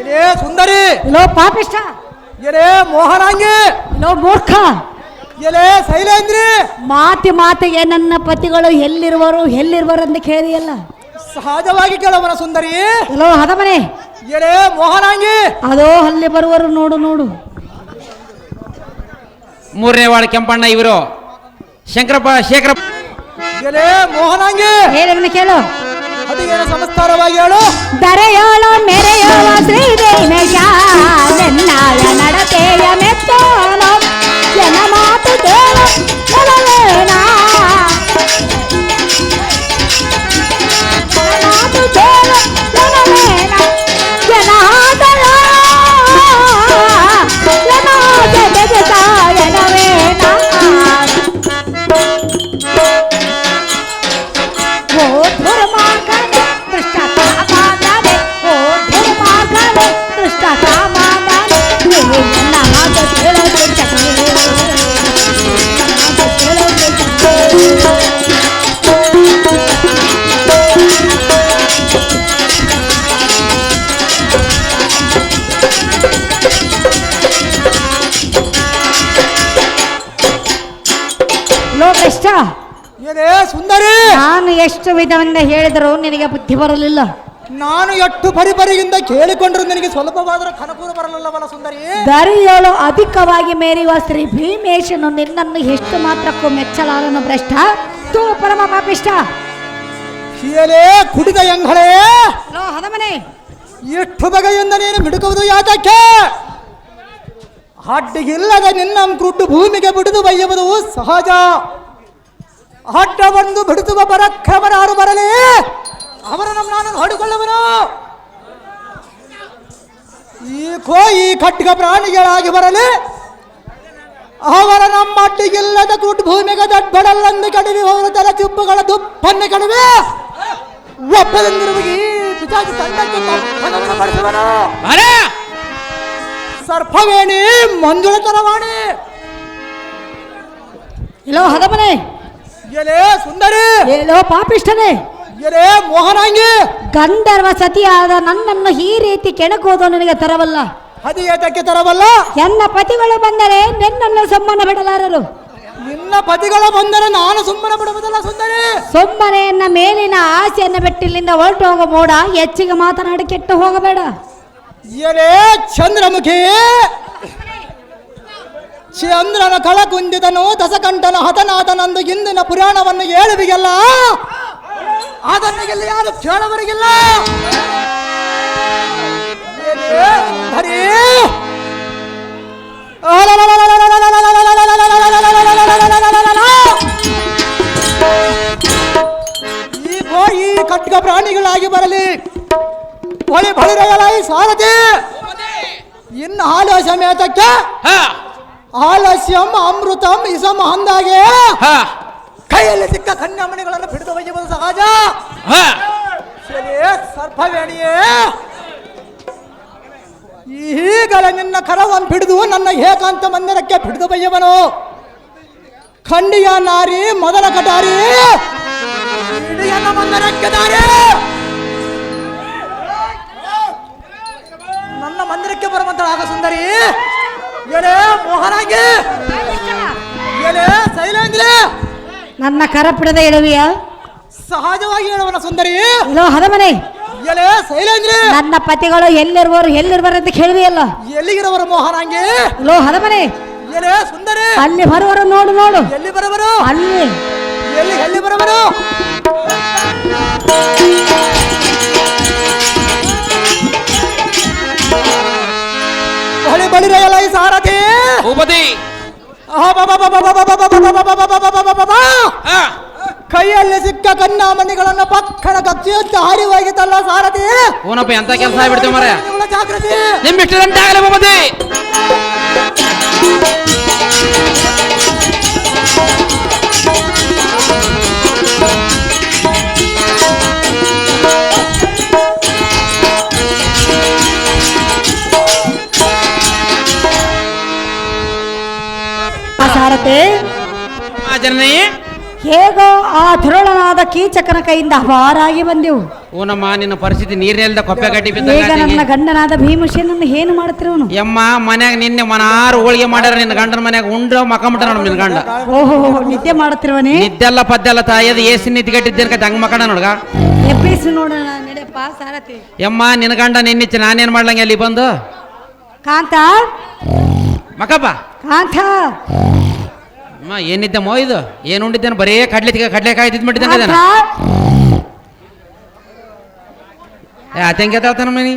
ಎಲೇ ಸುಂದರಿ. ಇಲ್ಲೋ ಪಾಪಿಷ್ಟ ಎಲೇ ಮೋಹನಾಂಗಿ ಇಲ್ಲೋ ಮೂರ್ಖ. ಎಲೇ ಶೈಲೇಂದ್ರಿ. ಮಾತಿ ಮಾತಿಗೆ ನನ್ನ ಪತಿಗಳು ಎಲ್ಲಿರುವರು ಎಲ್ಲಿರುವರು ಅಂತ ಕೇಳಿಯಲ್ಲ. ಸಹಜವಾಗಿ ಕೇಳವನ ಸುಂದರಿ. ಇಲ್ಲೋ ಹದಮನೆ. ಎಲೇ ಮೋಹನಾಂಗಿ ಅದೋ ಅಲ್ಲಿ ಬರುವರು ನೋಡು ನೋಡು. ಮೂರನೇ ವಾರ್ಡ್ ಕೆಂಪಣ್ಣ ಇವರು. ಶಂಕರಪ್ಪ ಶೇಖರಪ್ಪ. ಎಲೆ ಮೋಹನಾಂಗಿ ಹೇಳಿ ಕೇಳು. ಅದಿಗೇನು ಸಂಸ್ಕಾರವಾಗಿ ಹೇಳು ದರೆಯೋಳ ಮೆರೆಯೋಳ ಶ್ರೀದೇವೇಶ ನೆನ್ನಾಳ ನಡತೆಯ ಮೆತ್ತೋಣ ಜನ ಮಾತು ಕೇಳು ಎಷ್ಟು ವಿಧವೆಂದು ಹೇಳಿದರೂ ನಿನಗೆ ಬುದ್ಧಿ ಬರಲಿಲ್ಲ? ನಾನು ಎಷ್ಟು ಪರಿಪರಿಯಿಂದ ಕೇಳಿಕೊಂಡ್ರು ನಿನಗೆ ಸ್ವಲ್ಪವಾದರೂ ಕನಕೂರು ಬರಲಿಲ್ಲವಲ್ಲ ಸುಂದರಿ? ದರಿಯೋಳು ಅಧಿಕವಾಗಿ ಮೇರಿಯುವ ಶ್ರೀ ಭೀಮೇಶನು ನಿನ್ನನ್ನು ಎಷ್ಟು ಮಾತ್ರಕ್ಕೂ ಮೆಚ್ಚಲಾರನು ಭ್ರಷ್ಟ? ತೂ ಪರಮ ಪಾಪಿಷ್ಟ ಎಲೇ ಕುಡಿದ ಎಂಗಳೇ. ಲೋ ಹದಮನೆ ಎಷ್ಟು ಬಗೆಯಿಂದ ನೀನು ಮಿಡುಕುವುದು ಯಾತಕ್ಕೆ? ಅಡ್ಡಿಗಿಲ್ಲದ ನಿನ್ನ ಕ್ರುಡ್ಡು ಭೂಮಿಗೆ ಬಿಡುದು ಬಯ್ಯುವುದು ಸಹಜ. ಅಡ್ಡ ಬಂದು ಬಿಡುತ್ತುವ ಪರಾಕ್ರಮನಾರು ಬರಲಿ. ಅವರನ್ನು ನಾನು ಹೊಡೆಕೊಳ್ಳುವನು. ಈ ಕೋಯಿ ಖಡ್ಗ ಪ್ರಾಣಿಗಳಾಗಿ ಬರಲಿ. ಅವರ ನಮ್ಮ ಅಡ್ಡಿಗಿಲ್ಲದ ಕುಟ್ಟು ಭೂಮಿಗೆ ದಡ್ಬಡಲ್ಲಂದು ಕಡಿಮೆ ಅವರ ತಲ ಚುಪ್ಪುಗಳ ದುಪ್ಪನ್ನು ಕಡಿವೆ ಒಬ್ಬದಂದಿರುವಿಗೆ ಈ ಪಿತಾಜಿ ತಂಡಕ್ಕೆ ತಪ್ಪನನ್ನು ಮಾಡಿಸುವನು. ಅರೆ ಸರ್ಪವೇಣಿ ಮಂಜುಳ ತರವಾಣಿ ಇಲ್ಲ ಹದಮನೆ. ಎಲೆ ಸುಂದರಿ. ಹೇಳೋ ಪಾಪಿಷ್ಟನೇ ಎಲೆ ಮೋಹನಾಂಗಿ. ಗಂಧರ್ವ ಸತಿಯಾದ ನನ್ನನ್ನು ಈ ರೀತಿ ಕೆಣಕೋದು ನನಗೆ ತರವಲ್ಲ. ಅದು ಏತಕ್ಕೆ ತರವಲ್ಲ. ಎನ್ನ ಪತಿಗಳು ಬಂದರೆ ನಿನ್ನನ್ನು ಸಮ್ಮನ ಬಿಡಲಾರರು. ನಿನ್ನ ಪತಿಗಳು ಬಂದರೆ ನಾನು ಸುಮ್ಮನೆ ಬಿಡುವುದಲ್ಲ ಸುಂದರಿ. ಸುಮ್ಮನೆಯನ್ನ ಮೇಲಿನ ಆಸೆಯನ್ನು ಬಿಟ್ಟು ಇಲ್ಲಿಂದ ಹೊರಟು ಹೋಗೋ ಮೋಡ ಹೆಚ್ಚಿಗೆ ಮಾತನಾಡಿ ಕೆಟ್ಟು ಹೋಗಬೇಡ. ಎಲೆ ಚಂದ್ರಮುಖಿ. ಶ್ರೀ ಅಂದ್ರನ ಕಳ ಕುಂದಿದನು ದಸಕಂಠನ ಹತನಾದನಂದು ಇಂದಿನ ಪುರಾಣವನ್ನು ಹೇಳುವಿಗೆಲ್ಲ? ಆದನಿಗೆಲ್ಲ ಯಾರು ಕೇಳವರಿಗಿಲ್ಲ ಗೋ ಈ ಕಟ್ಕ ಪ್ರಾಣಿಗಳಾಗಿ ಬರಲಿ. ಹೊಳಿ ಈ ಸಾರಥಿ. ಇನ್ನು ಹಾಲು ಸಮೇತಕ್ಕೆ ಆಲಸ್ಯಂ ಅಮೃತಂ ಇಸಂ ಅಂದಾಗೆ ಹ. ಕೈಯಲ್ಲಿ ಸಿಕ್ಕ ಕನ್ಯಾಮಣಿಗಳನ್ನು ಹಿಡಿದು ಒಯ್ಯುವುದು ಸಹಜ? ಸರ್ಪವೇಣಿಯೇ ಈಗಲೇ ನಿನ್ನ ಕರವನ್ನು ಹಿಡಿದು ನನ್ನ ಏಕಾಂತ ಮಂದಿರಕ್ಕೆ ಬಿಡದು ಬಯ್ಯವನು ಖಂಡಿಯ ನಾರಿ ಮೊದಲ ಕಟಾರಿ ಮಂದಿರಕ್ಕೆ ದಾರಿ. ನನ್ನ ಮಂದಿರಕ್ಕೆ ಬರುವಂತಳಾಗ ಸುಂದರಿ ಎಲೆ ಮೋಹನಾಗಿ ಎಲೆ ಶೈಲೇಂದ್ರ ನನ್ನ ಕರಪಿಡದ ಇಳುವಿಯ ಸಹಜವಾಗಿ ಹೇಳುವನ ಸುಂದರಿ. ಇಲ್ಲೋ ಹದಮನೆ ಎಲೆ ಶೈಲೇಂದ್ರ ನನ್ನ ಪತಿಗಳು ಎಲ್ಲಿರುವರು ಎಲ್ಲಿರುವರು ಅಂತ ಕೇಳಿದೆಯಲ್ಲ ಎಲ್ಲಿಗಿರವರು ಮೋಹನಾಂಗಿ ಇಲ್ಲೋ ಹದಮನೆ ಎಲೆ ಸುಂದರಿ. ಅಲ್ಲಿ ಬರುವರು ನೋಡು ನೋಡು. ಎಲ್ಲಿ ಬರುವರು? ಅಲ್ಲಿ. ಎಲ್ಲಿ ಎಲ್ಲಿ ಬರವರು? ಎಲೈ ಸಾರಥಿ ಉಪದಿ ಕೈಯಲ್ಲಿ ಸಿಕ್ಕ ಕಣ್ಣಾಮಣಿಗಳನ್ನ ಪಕ್ಕನ ಕಚ್ಚಿಯತ್ತ ಹಾರಿ ಹೋಗಿದ್ದಲ್ಲ ಸಾರಥಿ ಓನಪ್ಪ ಎಂತ ಕೆಲಸ ಆಗ್ಬಿಡ್ತೇವೆ ಮರ ಜಾಗೃತಿ ನಿಮ್ಮಿಷ್ಟು ಗಂಟೆ ಆಗಲಿ ಉಪದಿ ಜನನಿ ಹೇಗೋ ಆ ಧರುಳನಾದ ಕೀಚಕನ ಕೈಯಿಂದ ಅಪಾರಾಗಿ ಬಂದೆವು. ಓನಮ್ಮ ನಿನ್ನ ಪರಿಸ್ಥಿತಿ ನೀರಿನಿಲ್ದ ಕೊಪ್ಪೆ ಕಟ್ಟಿ ಈಗ ನನ್ನ ಬಿದ್ದ ಗಂಡನಾದ ಭೀಮಸೇನನ್ನು ಏನು ಮಾಡ್ತಿರೋನು ಯಮ್ಮ ಮನ್ಯಾಗ ನಿನ್ನೆ ಮನಾರು ಹೋಳಿಗೆ ಮಾಡ್ಯಾರ ನಿನ್ನ ಗಂಡನ ಮನ್ಯಾಗ ಉಂಡ್ರ ಮಕ್ಕಂಬಿಟ್ಟ ನೋಡ್ ನಿನ್ನ ಗಂಡ. ಓಹೋ ನಿದ್ದೆ ಮಾಡುತ್ತಿರುವನೇ ನಿದ್ದೆಲ್ಲ ಪದ್ದೆಲ್ಲ ತಾಯದ ಏಸಿ ನಿದ್ದಿಗಟ್ಟಿದ್ದೇನೆ ಹಂಗ ಮಕ್ಕಣ ನೋಡ್ಗ. ಎಬ್ಬಿಸು ನೋಡೋಣ ನಡೆಯಪ್ಪ ಸಾರಥಿ. ಯಮ್ಮ ನಿನ್ನ ಗಂಡ ನಿನ್ನಿಚ್ಚ ನಾನೇನ್ ಮಾಡ್ಲಂಗೆ ಅಲ್ಲಿ ಬಂದು? ಕಾಂತ? ಮಕಪ್ಪ ಕಾಂತ? ಅಮ್ಮ ಏನಿದ್ದೆ ಮೋ ಇದು? ಏನು ಉಂಡಿದ್ದೇನೆ? ಬರೇ ಕಡ್ಲೆ ಕಡ್ಲೆಕಾಯಿ ತಿದ್ ಮಾಡಿದ್ದೇನೆ ಕಾಂತ ಏ ಆತಂಕ ಎತ್ತಾಳ್ತಾನ ಮನಿ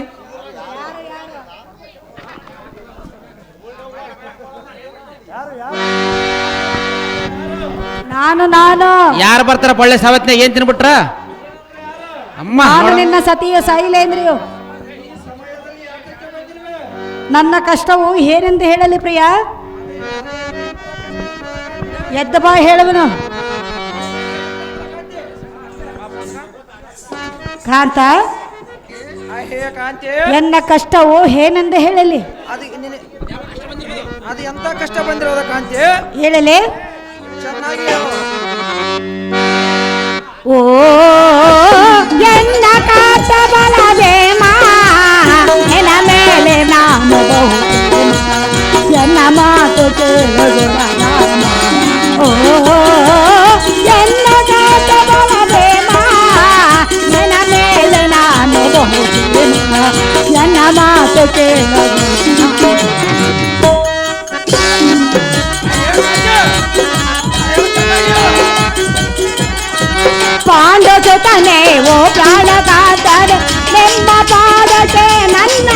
ನಾನು? ನಾನು ಯಾರು ಬರ್ತಾರ ಪೊಳ್ಳೆ ಸಾವತ್ನಾಗ ಏನ್ ತಿನ್ಬಿಟ್ರ? ಅಮ್ಮ ನಾನು. ನಿನ್ನ ಸತಿಯ ಸೈಲೇಂದ್ರಿಯು ನನ್ನ ಕಷ್ಟವು ಏನೆಂದು ಹೇಳಲಿ ಪ್ರಿಯ? ಎದ್ದ ಬಾ ಹೇಳುವನು ಕಾಂತ? ಎನ್ನ ಕಷ್ಟವು ಏನಂದ ಹೇಳಲಿ? ಅದು ಎಂತ ಕಷ್ಟ ಬಂದಿರೋದ ಕಾಂತಿ? ಹೇಳಲಿ. ಚೆನ್ನಾಗಿ. ಓ ಎನ್ನ ಕಾತ ಬಲದೇಮ ಮಾ ಎನ್ನ ಮೇಲೆ ನಾನು ಎನ್ನ ಮಾತು ಕೇಳುವುದು ಪಾಂಡಸುತನೇ ಓ ಪ್ರಾಣಕಾತರೆ ನಿಮ್ಮ ಪಾದಕ್ಕೆ ನನ್ನ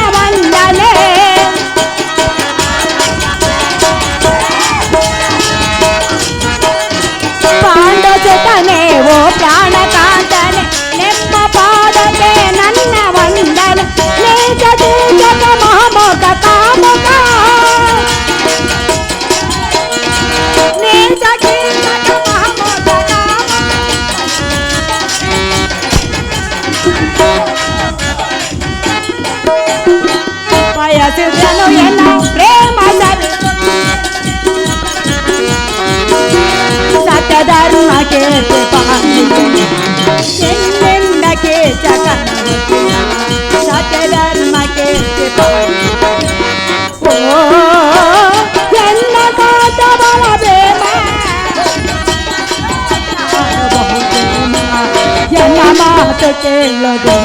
ಸತ್ಯಧರ್ಮ ಕೇತೆ ಪಾಂಡಿನ ಕೇಚಕ ಸತ್ಯಧರ್ಮ ಕೇತೆ ಓ, ಎನ್ನ ಕಾತ ಬಲ ಪ್ರೇಮ ಎನ್ನ ಮಾತು ಕೇಳೋದು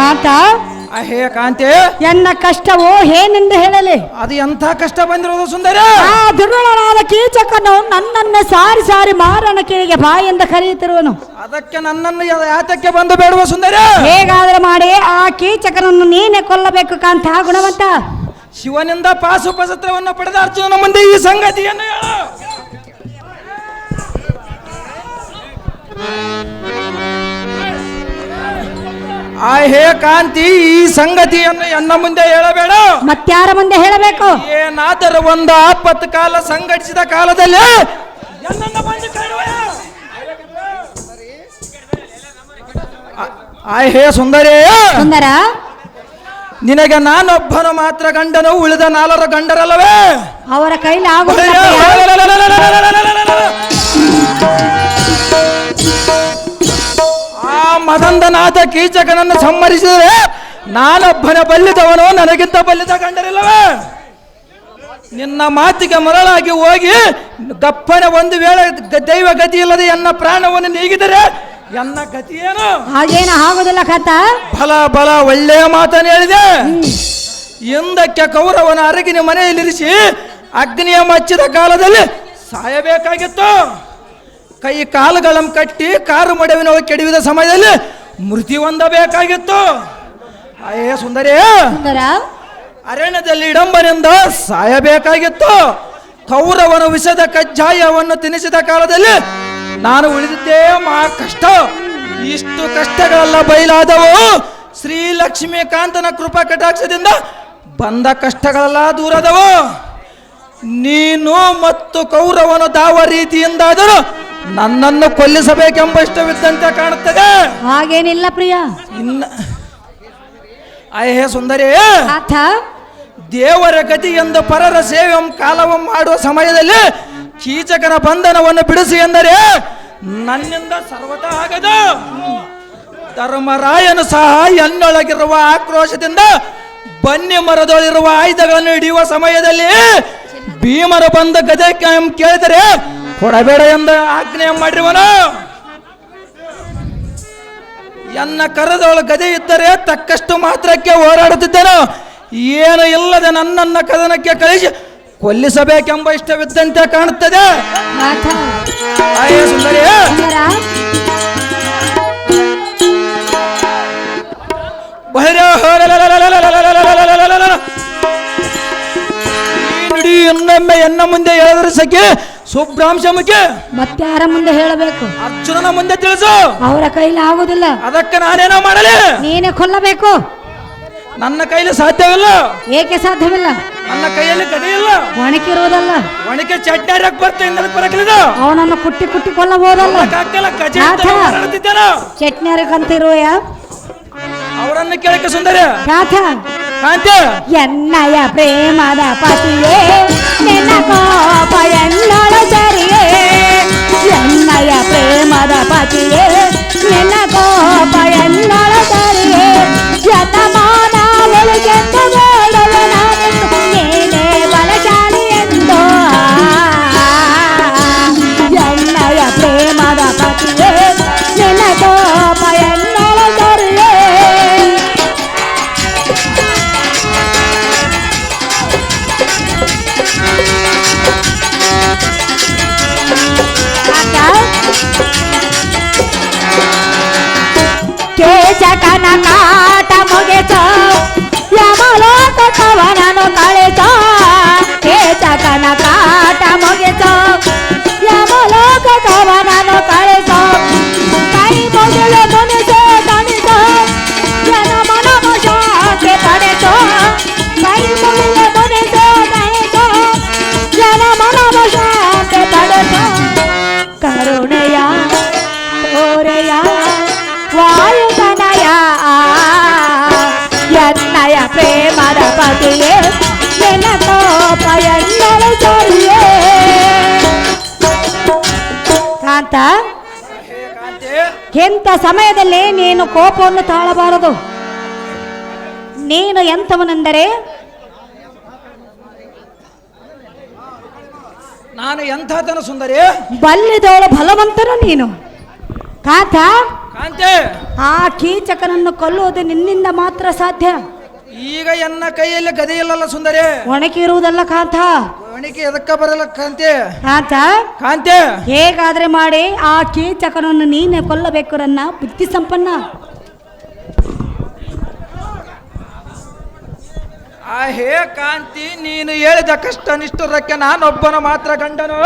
ಆತ ಆ ಹೇ ಕಾಂತಿ ಎನ್ನ ಕಷ್ಟವೋ ಏನೆಂದು ಹೇಳಲಿ? ಅದು ಎಂಥ ಕಷ್ಟ ಬಂದಿರೋದು ಸುಂದರ? ಆ ದುರ್ಬಲನಾದ ಕೀಚಕನು ನನ್ನನ್ನು ಸಾರಿ ಸಾರಿ ಮಾರನ ಕಿವಿಗೆ ಎಂದು ಕರೆಯುತ್ತಿರುವನು. ಅದಕ್ಕೆ ನನ್ನನ್ನು ಯಾ- ಯಾತಕ್ಕೆ ಬಂದು ಬೇಡುವ ಸುಂದರ? ಹೇಗಾದರೂ ಮಾಡಿ ಆ ಕೀಚಕನನ್ನು ನೀನೇ ಕೊಲ್ಲಬೇಕು ಕಾಂತ ಗುಣವಂತ? ಶಿವನಿಂದ ಪಾಸುಪಸತ್ರವನ್ನು ಪಡೆದ ಅರ್ಜುನನ ಮುಂದೆ ಈ ಸಂಗತಿಯನ್ನು ಹೇಳು. ಆ ಹೇ ಕಾಂತಿ ಈ ಸಂಗತಿಯನ್ನು ಎನ್ನ ಮುಂದೆ ಹೇಳಬೇಡ ಮತ್ತಾರ ಮುಂದೆ ಹೇಳಬೇಕು ಏನಾದರೂ ಒಂದು ಆಪತ್ತು ಕಾಲ ಸಂಘಟಿಸಿದ ಕಾಲದಲ್ಲಿ ಎನ್ನನ್ನು ಬಂದು ಕಾಣುವ. ಆ- ಆ ಹೇ ಸುಂದರಿ ಸುಂದರ ನಿನಗೆ ನಾನೊಬ್ಬನು ಮಾತ್ರ ಗಂಡನು ಉಳಿದ ನಾಲ್ವರು ಗಂಡರಲ್ಲವೇ ಅವರ ಕೈಲಿ ಆಗುವುದಿಲ್ಲ ಮದಂದನಾಥ ಕೀಚಕನನ್ನು ಸಂಹರಿಸಿದರೆ ನಾನೊಬ್ಬನ ಬಲ್ಲಿದವನು? ನನಗಿಂತ ಬಲ್ಲಿದ ಕಂಡರಿಲ್ಲವೇ ನಿನ್ನ ಮಾತಿಗೆ ಮರಳಾಗಿ ಹೋಗಿ ದಪ್ಪನ ಒಂದು ವೇಳೆ ದೈವ ಗತಿ ಇಲ್ಲದೆ ಎನ್ನ ಪ್ರಾಣವನ್ನು ನೀಗಿದರೆ ಎನ್ನ ಗತಿ ಏನು? ಹಾಗೇನು ಆಗುದಿಲ್ಲ ಕಥ ಬಲ ಬಲ ಒಳ್ಳೆಯ ಮಾತನ್ನು ಹೇಳಿದೆ. ಹಿಂದಕ್ಕೆ ಕೌರವನ ಅರಗಿನ ಮನೆಯಲ್ಲಿರಿಸಿ ಅಗ್ನಿಯ ಮಚ್ಚಿದ ಕಾಲದಲ್ಲಿ ಸಾಯಬೇಕಾಗಿತ್ತು. ಕೈ ಕಾಲುಗಳನ್ನು ಕಟ್ಟಿ ಕಾರು ಮಡವಿನ ಕೆಡವಿದ ಸಮಯದಲ್ಲಿ ಮೃತಿ ಹೊಂದಬೇಕಾಗಿತ್ತು. ಅಯ್ಯೇ ಸುಂದರಿ. ಸುಂದರ. ಅರಣ್ಯದಲ್ಲಿ ಇಡಂಬರಿಂದ ಸಾಯಬೇಕಾಗಿತ್ತು. ಕೌರವನ ವಿಷದ ಕಜ್ಜಾಯವನ್ನು ತಿನ್ನಿಸಿದ ಕಾಲದಲ್ಲಿ ನಾನು ಉಳಿದಿದ್ದೇ ಮಾ ಕಷ್ಟ. ಇಷ್ಟು ಕಷ್ಟಗಳೆಲ್ಲ ಬಯಲಾದವು. ಶ್ರೀ ಲಕ್ಷ್ಮೀಕಾಂತನ ಕೃಪಾ ಕಟಾಕ್ಷದಿಂದ ಬಂದ ಕಷ್ಟಗಳೆಲ್ಲ ದೂರದವು. ನೀನು ಮತ್ತು ಕೌರವನು ದಾವ ರೀತಿಯಿಂದಾದರೂ ನನ್ನನ್ನು ಕೊಲ್ಲಿಸಬೇಕೆಂಬ ಇಷ್ಟವಿದ್ದಂತೆ ಕಾಣುತ್ತದೆ. ಹಾಗೇನಿಲ್ಲ ಪ್ರಿಯ. ಇನ್ನ ಅಯ್ಯೇ ಸುಂದರಿ. ಆತ. ದೇವರ ಗತಿ ಎಂದು ಪರರ ಸೇವೆಂ ಕಾಲವ ಮಾಡುವ ಸಮಯದಲ್ಲಿ ಕೀಚಕನ ಬಂಧನವನ್ನು ಬಿಡಿಸಿ ಎಂದರೆ ನನ್ನಿಂದ ಸರ್ವತ ಆಗದು. ಧರ್ಮರಾಯನು ಸಹ ಎನ್ನೊಳಗಿರುವ ಆಕ್ರೋಶದಿಂದ ಬನ್ನಿ ಮರದೊಳಿರುವ ಆಯುಧಗಳನ್ನು ಹಿಡಿಯುವ ಸಮಯದಲ್ಲಿ ಭೀಮರ ಬಂದ ಗದೆ ಕೇಳಿದರೆ ಕೊಡಬೇಡ ಎಂದ ಆಜ್ಞೆ ಮಾಡಿರುವನು. ಎನ್ನ ಕರೆದವಳು ಗದೆ ಇದ್ದರೆ ತಕ್ಕಷ್ಟು ಮಾತ್ರಕ್ಕೆ ಹೋರಾಡುತ್ತಿದ್ದನು. ಏನು ಇಲ್ಲದೆ ನನ್ನನ್ನ ಕದನಕ್ಕೆ ಕಳಿಸಿ ಕೊಲ್ಲಿಸಬೇಕೆಂಬ ಇಷ್ಟವಿದ್ದಂತೆ ಕಾಣುತ್ತದೆ. ಇನ್ನೊಮ್ಮೆ ಎನ್ನ ಮುಂದೆ ಹೇಳಿದ್ರೆ ಸಖಿ ಸುಬ್ರಾಂಶಮಕ್ಕೆ ಮತ್ತಾರ ಮುಂದೆ ಹೇಳಬೇಕು? ಅರ್ಜುನನ ಮುಂದೆ ತಿಳಿಸು. ಅವರ ಕೈಲಿ ಆಗುದಿಲ್ಲ. ಅದಕ್ಕೆ ನಾನೇನೋ ಮಾಡಲಿ. ನೀನೇ ಕೊಲ್ಲಬೇಕು. ನನ್ನ ಕೈಲಿ ಸಾಧ್ಯವಿಲ್ಲ. ಏಕೆ ಸಾಧ್ಯವಿಲ್ಲ? ನನ್ನ ಕೈಯಲ್ಲಿ ಗಡಿ ಒಣಕಿರುವುದಲ್ಲ ಒಣಕೆ ಚಟ್ನಿ ಹರಿಯಕ್ ಬರ್ತಾ ಬರಕಲಿದ ಅವನನ್ನು ಕುಟ್ಟಿ ಕುಟ್ಟಿ ಕೊಲ್ಲಬಹುದಲ್ಲ. ಹಾಕಲ್ಲ ಕಜ ನಾಥ. ಮಾತಾಡ್ತಿದ್ದೇನೋ ಚಟ್ನಿ ಅರಕಂತಿರುವಯ ಅವರನ್ನು ಕೇಳಕ್ಕೆ ಸುಂದರ. ಕಾಂತಿ ಎನ್ನಯ ಪ್ರೇಮದ ಪತಿಯೇ ನಿನ್ನ ಕೋಪ ಎನ್ನೊಳ ಸರಿಯೇ ಎನ್ನಯ ಪ್ರೇಮದ ಪತಿಯೇ ನಿನ್ನ ಕೋಪ ಎನ್ನೊಳ ಸರಿಯೇ ಶತಮಾನ ಬೆಳಗೆಂದ ಕೇಚಕನ ಕಾಂತ ಎಂತ ಎಂಥ ಸಮಯದಲ್ಲಿ ನೀನು ಕೋಪವನ್ನು ತಾಳಬಾರದು. ನೀನು ಎಂಥವನೆಂದರೆ? ನಾನು ಎಂಥತನ ಸುಂದರಿ? ಬಲ್ಲಿದವಳು ಬಲವಂತನು ನೀನು. ಕಾಂತಿ? ಆ ಕೀಚಕನನ್ನು ಕೊಲ್ಲುವುದು ನಿನ್ನಿಂದ ಮಾತ್ರ ಸಾಧ್ಯ. ಈಗ ಎನ್ನ ಕೈಯಲ್ಲಿ ಗದೆ ಇಲ್ಲಲ್ಲ ಸುಂದರಿ ಒಣಗಿರುವುದಲ್ಲ ಕಾಂತ? ಒಣಕೆ ಎದಕ್ಕ ಬರಲ್ಲ ಕಾಂತಿ? ಕಾಂತ? ಕಾಂತಿ? ಹೇಗಾದ್ರೆ ಮಾಡಿ ಆ ಕೀಚಕನನ್ನು ನೀನೆ ಕೊಲ್ಲಬೇಕು ನನ್ನ ಬುದ್ಧಿ ಸಂಪನ್ನ? ಆ ಹೇ ಕಾಂತಿ ನೀನು ಹೇಳಿದ ಕಷ್ಟ ನಿಷ್ಠುರಕ್ಕೆ ನಾನೊಬ್ಬನ ಮಾತ್ರ ಗಂಡನು.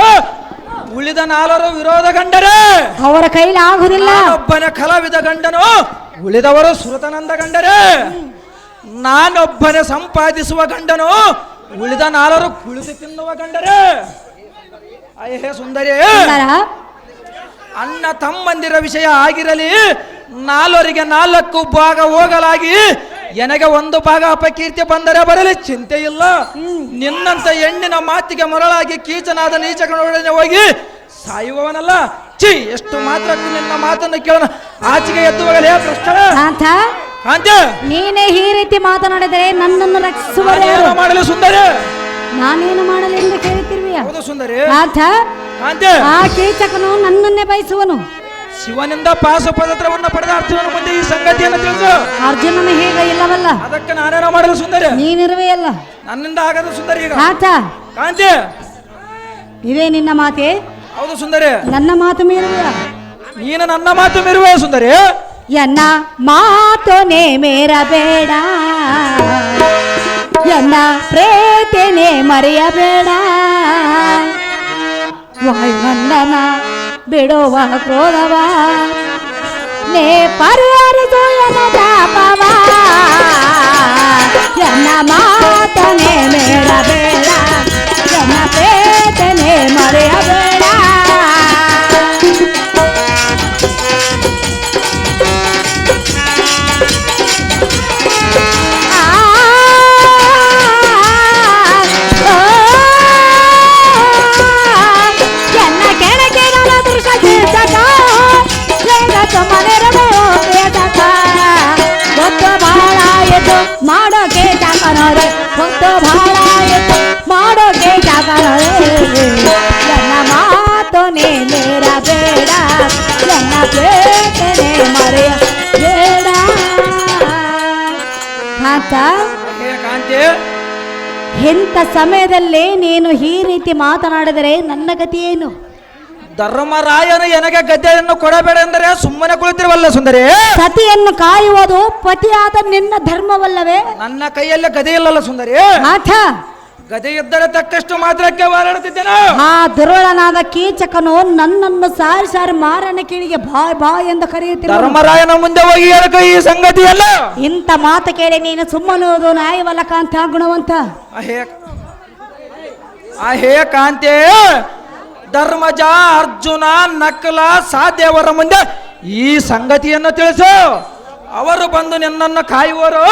ಉಳಿದ ನಾಲ್ವರು ವಿರೋಧ ಗಂಡರೇ. ಅವರ ಕೈಲಿ ಆಗುದಿಲ್ಲ. ಒಬ್ಬನ ಕಲಾವಿದ ಗಂಡನು. ಉಳಿದವರು ಸುರತನಂದ ಗಂಡರೇ. ನಾನೊಬ್ಬನೇ ಸಂಪಾದಿಸುವ ಗಂಡನು ಉಳಿದ ನಾಲ್ವರು ಕುಳಿತು ತಿನ್ನುವ ಗಂಡರೇ. ಅಯ್ಯೇ ಸುಂದರಿ. ಅಣ್ಣ ತಮ್ಮಂದಿರ ವಿಷಯ ಆಗಿರಲಿ ನಾಲ್ವರಿಗೆ ನಾಲ್ಕು ಭಾಗ ಹೋಗಲಾಗಿ ಎನಗೆ ಒಂದು ಭಾಗ ಅಪಕೀರ್ತಿ ಬಂದರೆ ಬರಲಿ ಚಿಂತೆ ಇಲ್ಲ. ನಿನ್ನಂತ ಹೆಣ್ಣಿನ ಮಾತಿಗೆ ಮರಳಾಗಿ ಕೀಚನಾದ ನೀಚಗಳೊಡನೆ ಹೋಗಿ ಸಾಯುವವನಲ್ಲ. ಚಿ ಎಷ್ಟು ಮಾತ್ರ ನಿನ್ನ ಮಾತನ್ನು ಕೇಳೋಣ. ಆಚೆಗೆ ಎದ್ದು ಹೋಗಲೇ ನೀನೇ ಈ ರೀತಿ ಮಾತನಾಡಿದರೆ ನನ್ನನ್ನು ರಕ್ಷಿಸುವ ನಾನೇನು ಮಾಡಲಿ ಸುಂದರಿ? ನಾನೇನು ಮಾಡಲಿ ಎಂದು ಕೇಳುತ್ತಿರುವೆಯ? ಹೌದು ಸುಂದರಿ. ಆ ಕೀಚಕನು ನನ್ನನ್ನೇ ಬಯಸುವನು. ಶಿವನಿಂದ ಪಾಸು ಪದತ್ರವನ್ನು ಪಡೆದ ಅರ್ಜುನನ ಮುಂದೆ ಈ ಸಂಗತಿಯನ್ನು ತಿಳಿಸು. ಅರ್ಜುನನು ಹೇಗ ಇಲ್ಲವಲ್ಲ. ಅದಕ್ಕೆ ನಾನೇನೋ ಮಾಡಲು ಸುಂದರಿ? ನೀನಿರುವೆಯಲ್ಲ. ನನ್ನಿಂದ ಆಗದು ಸುಂದರಿ ಈಗ. ಕಾಂತ! ಕಾಂತಿ! ಇದೇ ನಿನ್ನ ಮಾತೆ? ಹೌದು ಸುಂದರ. ನನ್ನ ಮಾತು ಮೀರುವೆಯ? ನೀನು ನನ್ನ ಮಾತು ಮೀರುವೆ ಸುಂದರಿ. ಎನ್ನ ಮಾತೊನೆ ಮೇರಬೇಡ ಎನ್ನ ಪ್ರೀತಿನೇ ಮರೆಯಬೇಡ ವಾಯುಮಂಡನ ಬಿಡುವ ಕ್ರೋಧವ. ನೇ ಪರಿಹರಿಸು ಎನ್ನ ತಾಪವ. ಎನ್ನ ಮಾತನೆ ಮೇರಬೇಡ ಸಮಯದಲ್ಲಿ ನೀನು ಈ ರೀತಿ ಮಾತನಾಡಿದರೆ ನನ್ನ ಗತಿ ಏನು? ಧರ್ಮರಾಯನು ಎನಗೆ ಗದ್ದೆಯನ್ನು ಕೊಡಬೇಡ ಎಂದರೆ ಸುಮ್ಮನೆ ಕುಳಿತಿರುವಲ್ಲ ಸುಂದರಿ? ಸತಿಯನ್ನು ಕಾಯುವುದು ಪತಿಯಾದ ನಿನ್ನ ಧರ್ಮವಲ್ಲವೇ? ನನ್ನ ಕೈಯಲ್ಲಿ ಗದೆ ಇಲ್ಲಲ್ಲ ಸುಂದರಿ? ಆತ ಗದೆ ಇದ್ದರೆ ತಕ್ಕಷ್ಟು ಮಾತ್ರಕ್ಕೆ ಹೋರಾಡುತ್ತಿದ್ದೇನೆ ಆ ದುರುಳನಾದ ಕೀಚಕನು ನನ್ನನ್ನು ಸಾರಿ ಸಾರಿ ಮಾರನ ಕೀಳಿಗೆ ಬಾಯ್ ಬಾಯ್ ಎಂದು ಕರೆಯುತ್ತಿದ್ದ ಧರ್ಮರಾಯನ ಮುಂದೆ ಹೋಗಿ ಹೇಳಕ ಈ ಸಂಗತಿಯಲ್ಲ? ಇಂಥ ಮಾತು ಕೇಳಿ ನೀನು ಸುಮ್ಮನುವುದು ನ್ಯಾಯವಲ್ಲ ಅಂತ ಗುಣವಂತ. ಅಹೇ ಹೇ ಕಾಂತೆ ಧರ್ಮಜ ಅರ್ಜುನ ನಕಲ ಸಾಧ್ಯವರ ಮುಂದೆ ಈ ಸಂಗತಿಯನ್ನು ತಿಳಿಸು. ಅವರು ಬಂದು ನಿನ್ನನ್ನು ಕಾಯುವರು.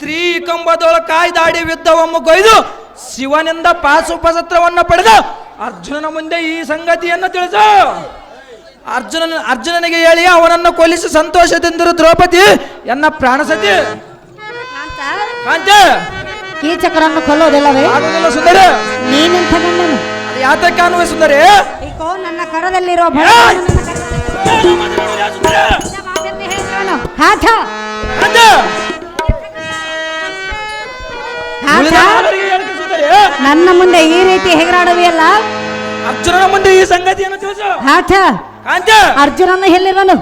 ತ್ರೀಕಂಬದೊಳ ಕಾಯ್ದಾಡಿ ಯುದ್ಧವನ್ನು ಕೊಯ್ದು ಶಿವನಿಂದ ಪಾಸುಪಸತ್ರವನ್ನು ಪಡೆದು ಅರ್ಜುನನ ಮುಂದೆ ಈ ಸಂಗತಿಯನ್ನು ತಿಳಿಸು. ಅರ್ಜುನನ ಅರ್ಜುನನಿಗೆ ಹೇಳಿ ಅವನನ್ನು ಕೊಲಿಸಿ ಸಂತೋಷದಿಂದಿರು ದ್ರೌಪದಿ ಎನ್ನ ಪ್ರಾಣಸತಿ. ಕಾಂತೆ. ಕೀಚಕರನ್ನು ಕೊಲ್ಲೋದಿಲ್ಲವೇ? ಆಗುದಿಲ್ಲ ಸುಂದರಿ. ನೀನೆಂಥ ಗಂಡನು? ಅದು ಯಾತಕ್ಕೆ ಅನ್ನುವ ಸುಂದರಿ? ಈಗೋ ನನ್ನ ಕರದಲ್ಲಿರೋ ನಾಲ್ವರಿಗೆ ಹೇಳಿಕೆ ಸುಂದರಿ. ನನ್ನ ಮುಂದೆ ಈ ರೀತಿ ಹೆಗರಾಡುವೆಯಲ್ಲ ಅರ್ಜುನನ ಮುಂದೆ ಈ ಸಂಗತಿಯನ್ನು ತಿಳಿಸು. ಆತ ಕಾಂತೆ ಅರ್ಜುನನ ಎಲ್ಲಿರನು?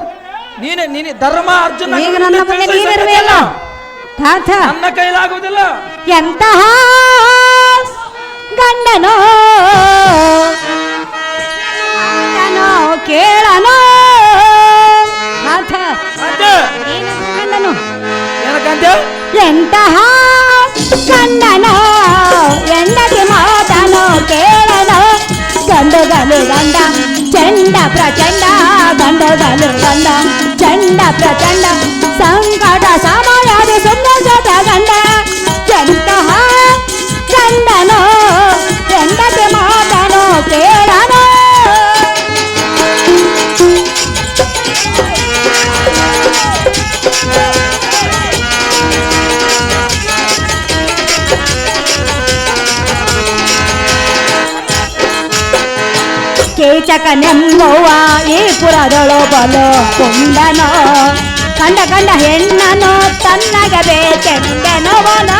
ನೀನೆ ನೀನೆ ಧರ್ಮ ಅರ್ಜುನ ಈಗ ನನ್ನ ಮುಂದೆ ನೀನಿರುವೆಯಲ್ಲ ಆತ ನನ್ನ ಕೈಲಾಗುವುದಿಲ್ಲ. ಎಂತಹ ಗಂಡನೋ ಕೇಳನೋ. ಗಂಡನು? ಎಂತಹ ಗಂಡನೋ ಎಂದಕ್ಕೆ ಮಾತನೋ ಕೇಳನೋ. ಗಂಡುಗಲು ಗಂಡ ಚಂಡ ಪ್ರಚಂಡ ಗಂಡುಗಲು ಗಂಡ ಚಂಡ ಪ್ರಚಂಡ. ಸಂಕಟ ಸಮಯದ ಸುಂದರ ಕೀಚಕನೆಂಬುವ ಈ ಪುರದೊಳು ಬಲು ಕುಂಡನೋ ಕಂಡ ಕಂಡ ಹೆಣ್ಣನು ತನ್ನಗ ಬೇಕೆಂದೆನವನ.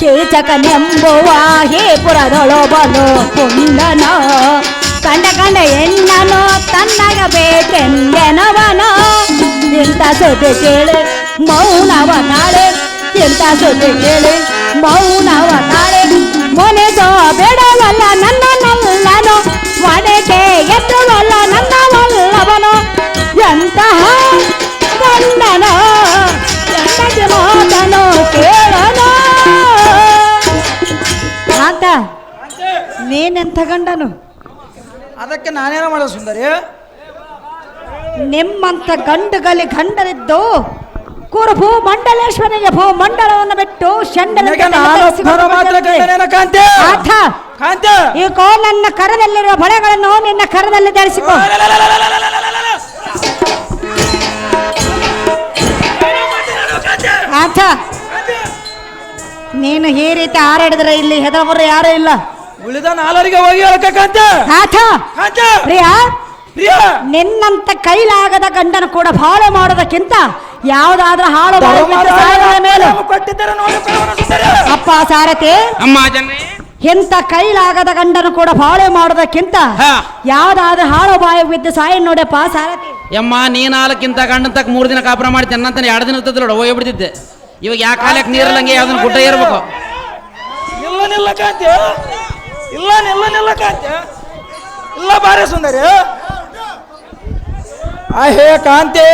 ಕೀಚಕನೆಂಬುವ ಈ ಪುರದೊಳು ಬಲು ಕುಂಡನೋ ಕಂಡ ಕಂಡ ಹೆಣ್ಣನೋ ತನ್ನಗ ಬೇಕೆಂದೆನವನ? ಇಂಥ ಸುದ್ದಿ ಕೇಳಿ, ಮೌನವ ನಾಳೆ? ಇಂಥ ಸುದ್ದಿ ಕೇಳಿ, ಮೌನವ ನಾಳೆ? ಮೊನೆಸೋ ಬೇಡವಲ್ಲ ನನ್ನ ನಲ್ಲನು ಒಡೆಗೆ ನನ್ನ ವಲ್ಲವನು ಎಂತಹ ಗಂಡನೋ ಎಂದಕ್ಕೆ ಮಾತನೋ ಕೇಳನೋ? ಆತ ನೀನೆಂತ ಗಂಡನು? ಅದಕ್ಕೆ ನಾನೇನೋ ಮಾಡೋ ಸುಂದರಿ? ನಿಮ್ಮಂತ ಗಂಡುಗಲಿ ಗಂಡರಿದ್ದು ಕುರುಭೂ ಮಂಡಲೇಶ್ವರನಿಗೆ ಭೂ ಮಂಡಲವನ್ನು ಬಿಟ್ಟು ಈ ಈಗೋ ನನ್ನ ಕರದಲ್ಲಿರುವ ಬಳೆಗಳನ್ನು ನಿನ್ನ ಕರದಲ್ಲಿ ಧರಿಸಿಕೋ. ನೀನು ಈ ರೀತಿ ಹಾರಾಡಿದ್ರೆ ಇಲ್ಲಿ ಹೆದರಬರ ಯಾರೂ ಇಲ್ಲ. ಉಳಿದ ನಾಲ್ವರಿಗೆ ಹೋಗಿ ಹೇಳ್ಕಂತ ಕಾಂತೆ. ಆತ ಕಾಂತೆ. ಪ್ರಿಯ. ಪ್ರಿಯ. ನಿನ್ನಂತ ಕೈಲಾಗದ ಗಂಡನ ಕೂಡ ಬಾಳೆ ಮಾಡೋದಕ್ಕಿಂತ ಯಾವ್ದಾದ್ರ ಹಾಳು ಬಾಳು ಮೇಲೆ. ಕೊಟ್ಟಿದ್ದರೆ ಅಪ್ಪ ಸಾರಥಿ. ಅಮ್ಮ ಜನ ಎಂತ ಕೈಲಾಗದ ಗಂಡನ ಕೂಡ ಬಾಳೆ ಮಾಡೋದಕ್ಕಿಂತ ಹಾ. ಯಾವ್ದಾದ್ರೂ ಹಾಳು ಬಾಯಿ ಬಿದ್ದು ಸಾಯ ನೋಡಪ್ಪ ಸಾರಥಿ. ಯಮ್ಮ ನೀ ನಾಲ್ಕಿಂತ ಗಂಡನ ತಕ್ಕ ಮೂರು ದಿನ ಕಾಪುರ ಮಾಡಿ ಅನ್ನಂತಾನೆ ಎರಡು ದಿನ ಇರ್ತದ ನೋಡ ಹೋಗಿ ಬಿಡ್ತಿದ್ದೆ. ಇವಾಗ ಯಾ ಕಾಲಕ್ಕೆ ನೀರಲ್ಲಂಗೆ ಯಾವ್ದನ್ನ ಗುಡ್ಡ ಇರ್ಬೇಕು ಕಾಂತೆ. ಇಲ್ಲ ನಿಲ್ಲ ಕಾಂತ ಇಲ್ಲ ಬಾರಿ ಸುಂದರಿ. ಅಹೇ ಕಾಂತೆ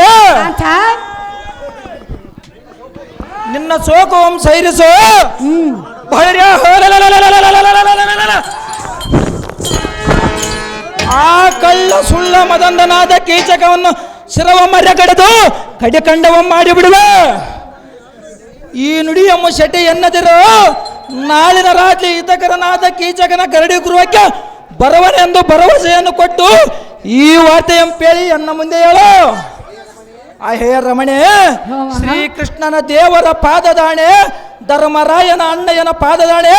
ನಿನ್ನ ಸೋಕು ಓಂ ಸೈರಿಸೋ. ಭೈರ್ಯ ಆ ಕಳ್ಳ ಸುಳ್ಳ ಮದಂದನಾದ ಕೀಚಕವನ್ನು ಶಿರವ ಮರ್ಯ ಕಡಿದು ಕಡೆ ಕಂಡವ ಮಾಡಿಬಿಡುವ. ಈ ನುಡಿಯಮ್ಮ ಶೆಟ್ಟಿ ಎನ್ನದಿರೋ ನಾಳಿನ ರಾತ್ರಿ ಹಿತಕರನಾದ ಕೀಚಕನ ಗರಡಿ ಗುರುವಕ್ಕೆ ಬರವನೆಂದು ಭರವಸೆಯನ್ನು ಕೊಟ್ಟು ಈ ವಾರ್ತೆಯಂಪೇಳಿ ಎನ್ನ ಮುಂದೆ ಹೇಳು. ಅಹೇ ರಮಣೆ, ಶ್ರೀಕೃಷ್ಣನ ದೇವರ ಪಾದದಾಣೆ, ಧರ್ಮರಾಯನ ಅಣ್ಣಯ್ಯನ ಪಾದದಾಣೆ,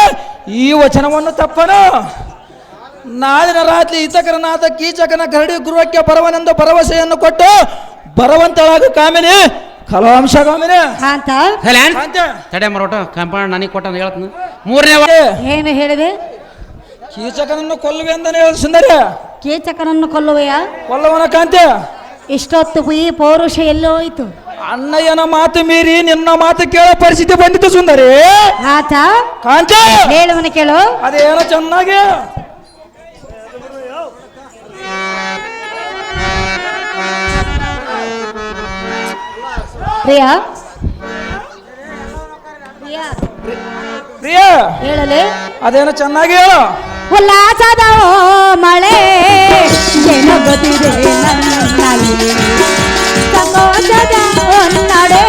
ಈ ವಚನವನ್ನು ತಪ್ಪನು. ನಾಳಿನ ರಾತ್ರಿ ಹಿತಕರನಾದ ಕೀಚಕನ ಕರಡಿ ಗುರುವಕ್ಕೆ ಬರವನೆಂದು ಭರವಸೆಯನ್ನು ಕೊಟ್ಟು ಬರವಂತಳಾಗ ಕಾಮಿನಿ. ಕಲಾಂಶ ಕಾಮಿನಿ ಅಂತ ಕಾಂತ. ತಡೆ ಮರೋಟ ಕಂಪೌಂಡ್ ನನಗೆ ಕೊಟ್ಟ ಹೇಳ್ತೀನಿ. ಮೂರನೇ ವಾ- ಏನು ಹೇಳಿದೆ? ಕೀಚಕನನ್ನು ಕೊಲ್ಲುವೆ ಅಂತಾನೆ ಹೇಳಿ ಸುಂದರಿ ಕೀಚಕನನ್ನು ಕೊಲ್ಲುವೆಯ? ಕೊಲ್ಲವನ ಕಾಂತೆ. ಇಷ್ಟೊತ್ತು ಈ ಪೌರುಷ ಎಲ್ಲೋ ಹೋಯ್ತು. ಅಣ್ಣಯ್ಯನ ಮಾತು ಮೀರಿ ನಿನ್ನ ಮಾತು ಕೇಳೋ ಪರಿಸ್ಥಿತಿ ಬಂದಿತ್ತು ಸುಂದರಿ. ಆತ. ಕಾಂತ. ಹೇಳುವನ ಕೇಳು. ಅದೇನೋ ಚೆನ್ನಾಗಿ. ಪ್ರಿಯಾ? ಪ್ರಿಯಾ? ಹೇಳಲೆ? ಅದೇನೋ ಚೆನ್ನಾಗಿ ಹೇಳು. ಉಲ್ಲಾಸದ ಮಳೆ ಜನಗತಿದೆ ನನ್ನಲ್ಲಿ. ಸಂತೋಷದ ಒನ್ನಡೆ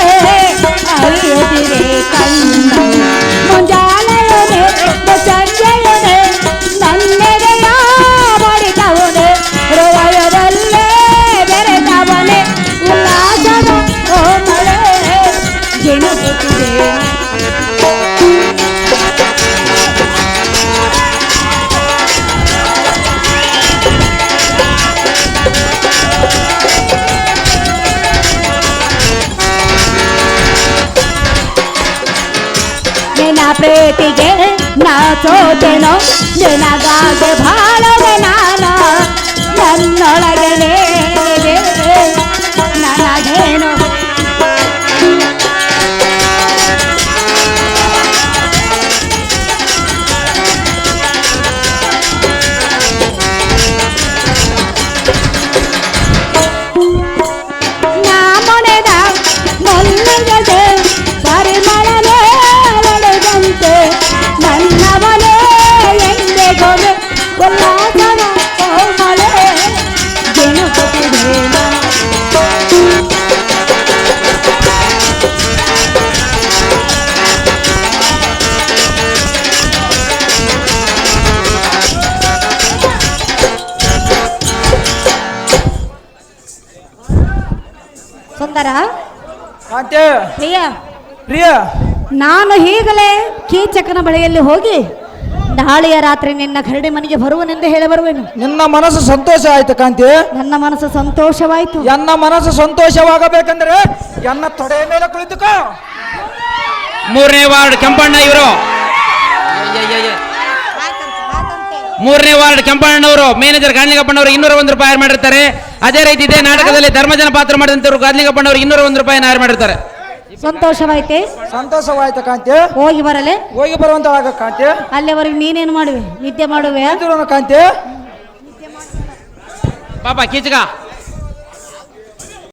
চোটে নো যে না গাছে ভাই ಕಾಂತೆ ಪ್ರಿಯ ಪ್ರಿಯ. ನಾನು ಈಗಲೇ ಕೀಚಕನ ಬಳಿಯಲ್ಲಿ ಹೋಗಿ ನಾಳೆಯ ರಾತ್ರಿ ನಿನ್ನ ಕರಡಿ ಮನೆಗೆ ಬರುವನೆಂದು ಹೇಳಿ ಬರುವೆನು. ನಿನ್ನ ಮನಸ್ಸು ಸಂತೋಷ ಆಯ್ತು ಕಾಂತಿ. ನನ್ನ ಮನಸ್ಸು ಸಂತೋಷವಾಯಿತು. ಎನ್ನ ಮನಸ್ಸು ಸಂತೋಷವಾಗಬೇಕಂದ್ರೆ ಎನ್ನ ತೊಡೆಯ ಮೇಲೆ ಕುಳಿತುಕೋ. ಮೂರನೇ ವಾರ್ಡ್ ಕೆಂಪಣ್ಣ ಇವರು. ಮೂರನೇ ವಾರ್ಡ್ ಕೆಂಪಣ್ಣವರು ಮ್ಯಾನೇಜರ್ ಗಾಂಧಿಗಪ್ಪಣ್ಣವರು ಇನ್ನೂರ ಒಂದು ರೂಪಾಯಿ ಮಾಡಿರ್ತಾರೆ. ಅದೇ ರೀತಿ ಇದೇ ನಾಟಕದಲ್ಲಿ ಧರ್ಮಜನ ಪಾತ್ರ ಮಾಡಿದಂತವ್ರು ಗಾಂಧಿಗಪ್ಪಣ್ಣವರು ಇನ್ನೂರ ಒಂದು ರೂಪಾಯಿ ಹಾರು ಮಾಡಿರ್ತಾರೆ. ಸಂತೋಷವಾಯ್ತೆ? ಸಂತೋಷವಾಯ್ತು ಕಾಂತಿ ಹೋಗಿ ಬರಲೆ? ಹೋಗಿ ಬರುವಂತ ಕಾಂತಿ ಅಲ್ಲಿವರೆಗೆ ನೀನೇನು ಮಾಡುವೆ? ನಿದ್ದೆ ಮಾಡುವೆ? ಕಾಂತಿ ಪಾಪ ಕೀಚಕ.